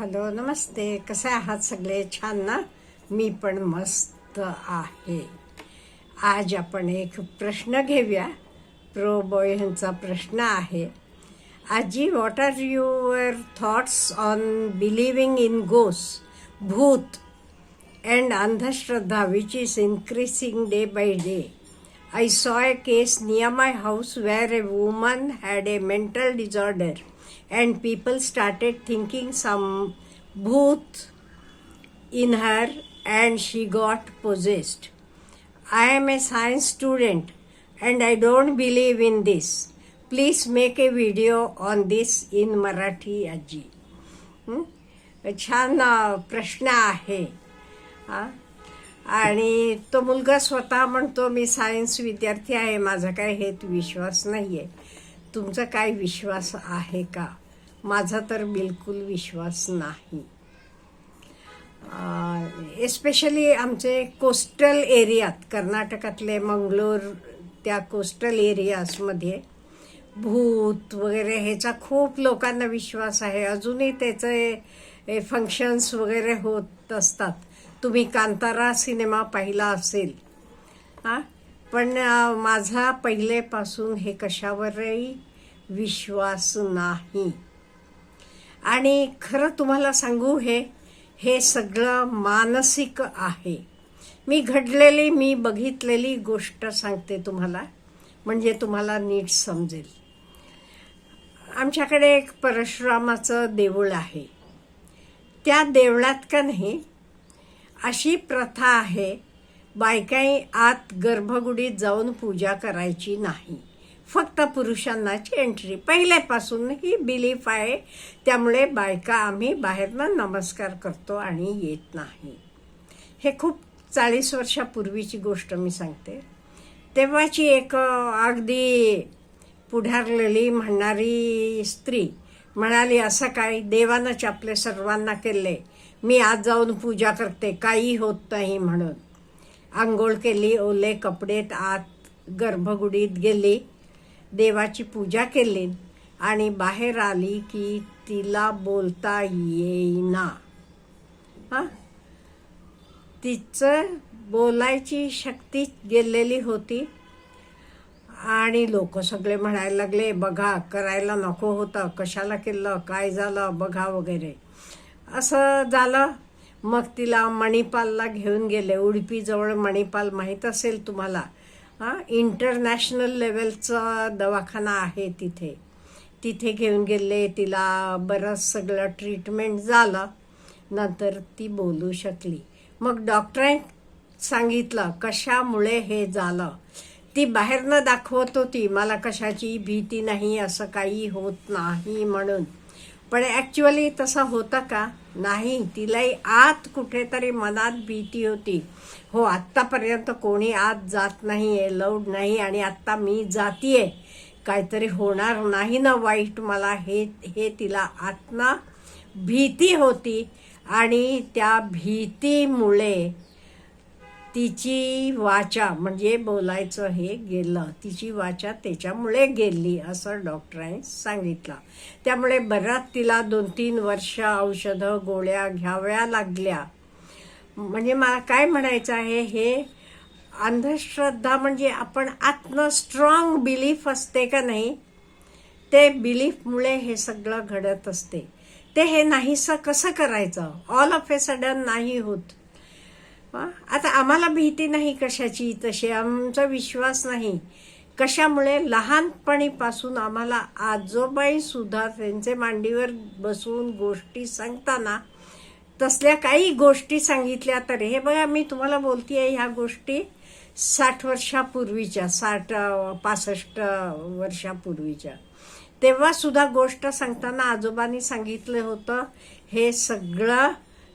Hello नमस्ते. कसे आहात सगळे? छान ना? मी पण मस्त आहे. आज आपण एक प्रश्न घेऊया. प्रो बॉय ह्यांचा प्रश्न आहे. आजी what are your thoughts on believing in goes bhoot and andhashraddha which is increasing day by day I saw a case near my house where a woman had a mental disorder and people started thinking some bhoot in her and she got possessed. I am a science student and I don't believe in this. Please make a video on this in Marathi Aji. हं? छान अ, प्रश्न आहे आणि तो मुलगा स्वतः म्हणतो मी science विद्यार्थी आहे माझा काय हेत विश्वास नाही आहे तुमचा काय विश्वास आहे का? माझा तर बिलकुल विश्वास नाही. एस्पेशली आमचे कोस्टल एरियात कर्नाटकातले मंगलोर त्या कोस्टल एरियाजमध्ये भूत वगैरे ह्याचा खूप लोकांना विश्वास आहे. अजूनही त्याचे फंक्शन्स वगैरे होत असतात. तुम्ही कांतारा सिनेमा पाहिला असेल. हां? पण माझा पहिलेपासून हे कशावरही विश्वास नाही. आणि खरं तुम्हाला सांगू हे हे सगळं मानसिक आहे. मी घडलेली मी बघितलेली गोष्ट सांगते तुम्हाला म्हणजे तुम्हाला नीट समजेल. आमच्याकडे एक परशुरामाचं देऊळ आहे. त्या देवळात का नाही अशी प्रथा आहे बायकाई आत गर्भगुडीत जाऊन पूजा करायची नाही. फक्त पुरुषांनाच एंट्री पहिल्यापासून ही बिलीफ आहे. त्यामुळे बायका आम्ही बाहेरनं नमस्कार करतो आणि येत नाही. हे खूप चाळीस वर्षापूर्वीची गोष्ट मी सांगते. तेव्हाची एक अगदी पुढारलेली म्हणणारी स्त्री म्हणाली असं काय? देवानंच आपले सर्वांना केले मी आज जाऊन पूजा करते. काही होत नाही म्हणून. आंघोळ केली ओले कपडे आत गर्भगुडीत गेली देवाची पूजा केली आणि बाहेर आली की तिला बोलता येईना. हा? तिचं बोलायची शक्ती गेलेली होती आणि लोक सगळे म्हणायला लागले बघा करायला नको होतं कशाला केलं काय झालं बघा वगैरे. असं झालं. मग तिला मणिपालला घेऊन गेले. उडपीजवळ मणिपाल माहीत असेल तुम्हाला? हां इंटरनॅशनल लेवलचा दवाखाना आहे तिथे. तिथे घेऊन गेले. तिला बरंच सगळं ट्रीटमेंट झालं. नंतर ती बोलू शकली. मग डॉक्टरांनी सांगितलं कशामुळे हे झालं? ती बाहेरनं दाखवत होती मला कशाची भीती नाही असं काही होत नाही म्हणून. पण ॲक्च्युअली तसं होतं का? नाही तिलाही आत कुठेतरी मनात भीती होती. हो आत्तापर्यंत कोणी आत जात नाही आहे लौड नाही आणि आत्ता मी जातीये. काहीतरी होणार नाही ना वाईट मला हे हे तिला आत्मा भीती होती. आणि त्या भीतीमुळे तिची वाचा म्हणजे बोलायचं हे गेलं. तिची वाचा त्याच्यामुळे गेली असं डॉक्टरांनी सांगितलं. त्यामुळे बराच तिला दोन तीन वर्ष औषधं गोळ्या घ्याव्या लागल्या. म्हणजे मला काय म्हणायचं आहे हे अंधश्रद्धा म्हणजे आपण आतनं स्ट्रॉंग बिलीफ असते का नाही? ते बिलीफमुळे हे सगळं घडत असते. ते हे नाहीसं कसं करायचं? ऑल ऑफ ए सडन नाही होत. आता आम्हाला भीती नाही कशाची तशी आमचा विश्वास नाही. कशामुळे? लहानपणीपासून आम्हाला आजोबाईसुद्धा त्यांचे मांडीवर बसून गोष्टी सांगताना तसल्या काही गोष्टी सांगितल्या. तर हे बघा मी तुम्हाला बोलतीये ह्या गोष्टी साठ वर्षापूर्वीच्या साठ पासष्ट वर्षापूर्वीच्या. तेव्हा सुद्धा गोष्ट सांगताना आजोबांनी सांगितलं होतं हे सगळं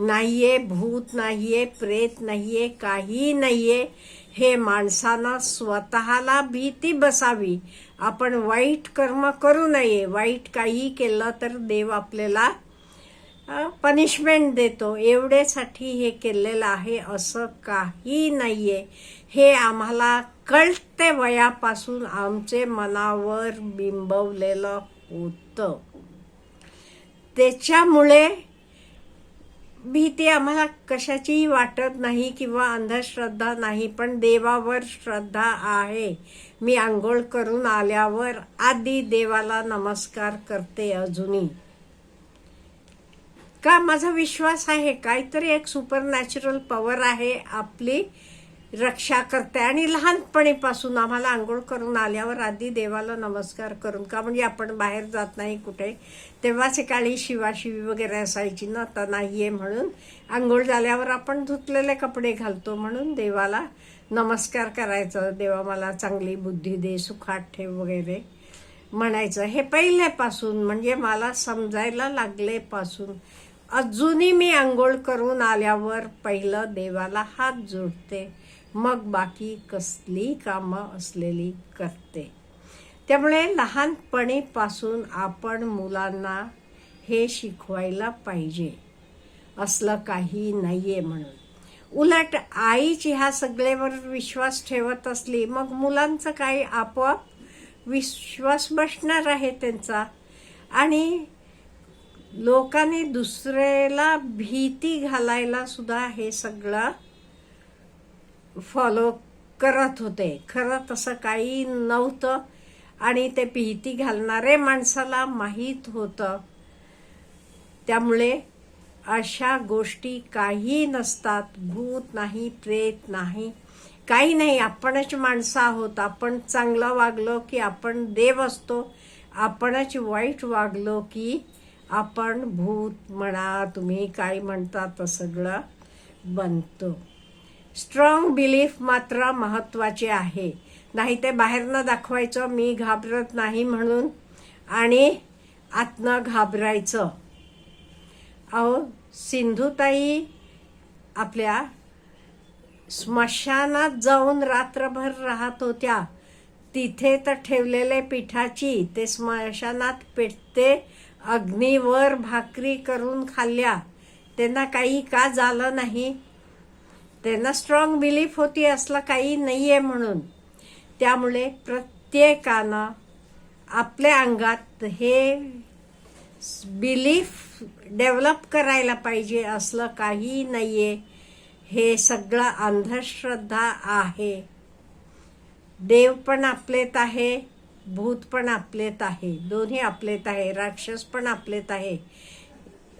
नाहीये भूत नाहीये प्रेत नाहीये काही नाहीये. हे माणसानं स्वतःला भीती बसावी. आपण वाईट कर्म करू नये. वाईट काही केलं तर देव आपल्याला पनिशमेंट देतो. एवढ्यासाठी हे केलेलं आहे. असं काही नाहीये. हे आम्हाला कळते वयापासून आमचे मनावर बिंबवलेलं होतं. त्याच्यामुळे भीती आम्हाला कशाचीही वाटत नाही किंवा अंधश्रद्धा नाही पण देवावर श्रद्धा आहे. मी आंघोळ करून आल्यावर आधी देवाला नमस्कार करते अजूनही. का? माझा विश्वास आहे. काहीतरी एक सुपर नॅचरल पॉवर आहे आपली. रक्षा करते आणि लहानपणीपासून आम्हाला आंघोळ करून आल्यावर आधी देवाला नमस्कार करून का म्हणजे आपण बाहेर जात नाही कुठे तेव्हाच काळी शिवाशिवी वगैरे असायची ना आता नाही आहे म्हणून. आंघोळ झाल्यावर आपण धुतलेले कपडे घालतो म्हणून देवाला नमस्कार करायचं. देवा मला चांगली बुद्धी दे सुखात ठेव वगैरे म्हणायचं. हे पहिल्यापासून म्हणजे मला समजायला लागलेपासून. अजूनही मी आंघोळ करून आल्यावर पहिलं देवाला हात जोडते. मग बाकी कसली कामं असलेली करते. त्यामुळे लहानपणीपासून आपण मुलांना हे शिकवायला पाहिजे. असलं काही नाही आहे म्हणून. उलट आईच ह्या सगळेवर विश्वास ठेवत असली मग मुलांचं काही आपोआप विश्वास बसणार आहे त्यांचा. आणि लोकांनी दुसऱ्याला भीती घालायला सुद्धा हे सगळं फॉलो करत होते. खरं तसं काही नव्हतं. आणि ते भीती घालणारे माणसाला माहीत होतं. त्यामुळे अशा गोष्टी काही नसतात. भूत नाही प्रेत नाही. काही नाही. आपणच माणसं आहोत. आपण चांगलं वागलो की आपण देव असतो. आपणच वाईट वागलो की आपण भूत म्हणा तुम्ही काय म्हणता तर सगळं बनतो. स्ट्रॉंग बिलीफ मात्र महत्त्वाचे आहे. नाही ते बाहेरनं दाखवायचं मी घाबरत नाही म्हणून आणि आतनं घाबरायचं. अहो सिंधुताई आपल्या स्मशानात जाऊन रात्रभर राहत होत्या. तिथे तर ठेवलेले पिठाची ते स्मशानात पेटते अग्नीवर भाकरी करून खाल्ल्या. त्यांना काही का झालं नाही? त्यांना स्ट्रॉंग बिलीफ होती असलं काही नाही आहे म्हणून. त्यामुळे प्रत्येकानं आपल्या अंगात हे बिलीफ डेव्हलप करायला पाहिजे असलं काही आहे हे सगळं अंधश्रद्धा आहे. देव पण आपलेत आहे भूत पण आपलेत आहे दोन्ही आपलेत आहे राक्षस पण आपलेत आहे.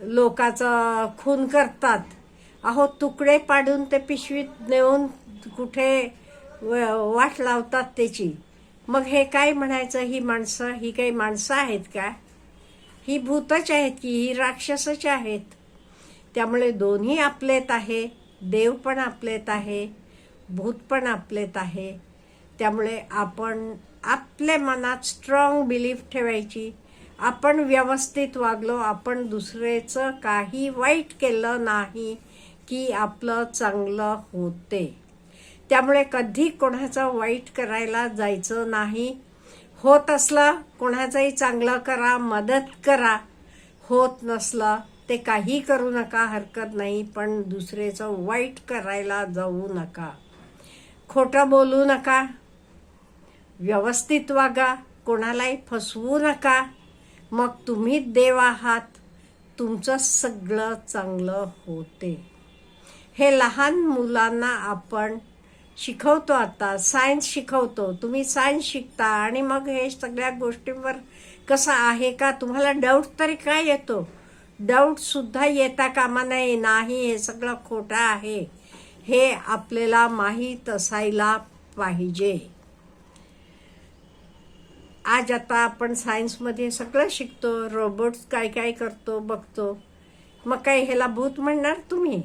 लोकाचं खून करतात. अहो तुकडे पाडून ते पिशवीत नेऊन कुठे व- वाट लावतात त्याची. मग हे काय म्हणायचं? ही माणसं ही काही माणसं आहेत का? ही भूतच आहेत की ही राक्षसच आहेत? त्यामुळे दोन्ही आपलेत आहे देव पण आपलेत आहे भूत पण आपलेत आहे. त्यामुळे आपण आपल्या मनात स्ट्रॉंग बिलीफ ठेवायची. आपण व्यवस्थित वागलो आपण दुसरेचं काही वाईट केलं नाही की आपलं चांगलं होते. त्यामुळे कधी कोणाचं वाईट करायला जायचं नाही. होत असलं कोणाचंही चांगलं करा मदत करा. होत नसलं ते काही करू नका हरकत नाही पण दुसऱ्याचं वाईट करायला जाऊ नका. खोटं बोलू नका. व्यवस्थित वागा. कोणालाही फसवू नका. मग तुम्ही देव आहात. तुमचं सगळं चांगलं होते. हे लहान मुलांना आपण शिकवतो आता. सायन्स शिकवतो. तुम्ही सायन्स शिकता आणि मग हे सगळ्या गोष्टींवर कसं आहे का? तुम्हाला डाऊट तरी काय येतो? डाऊटसुद्धा येता कामा नये. नाही हे सगळं खोटं आहे. हे आपल्याला माहीत असायला पाहिजे. आज आता आपण सायन्समध्ये सगळं शिकतो. रोबोट काय काय करतो बघतो. मग काय ह्याला भूत म्हणणार तुम्ही?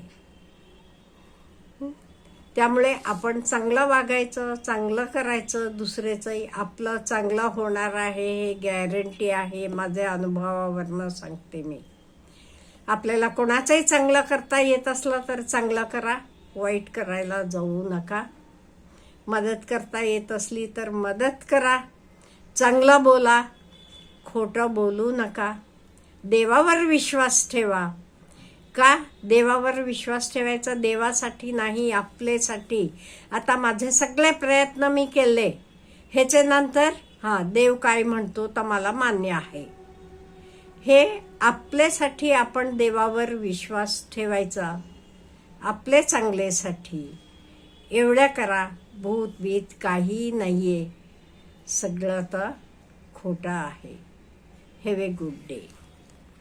त्यामुळे आपण चांगलं वागायचं चांगलं करायचं दुसऱ्याचंही आपलं चांगलं होणार आहे हे गॅरंटी आहे माझ्या अनुभवावरनं सांगते मी. आपल्याला कोणाचंही चांगलं करता येत असलं तर चांगलं करा वाईट करायला जाऊ नका. मदत करता येत असली तर मदत करा. चांगलं बोला खोटं बोलू नका. देवावर विश्वास ठेवा. का देवावर विश्वास ठेवायचा? देवासाठी नाही आपलेसाठी आता माझे सगळे प्रयत्न मी केले. ह्याचे नंतर हां देव काय म्हणतो तर मला मान्य आहे. हे आपल्यासाठी आपण देवावर विश्वास ठेवायचा. आपले चांगलेसाठी एवढ्या करा भूत बीत काही नाही आहे सगळं तर खोटं आहे. Have a good day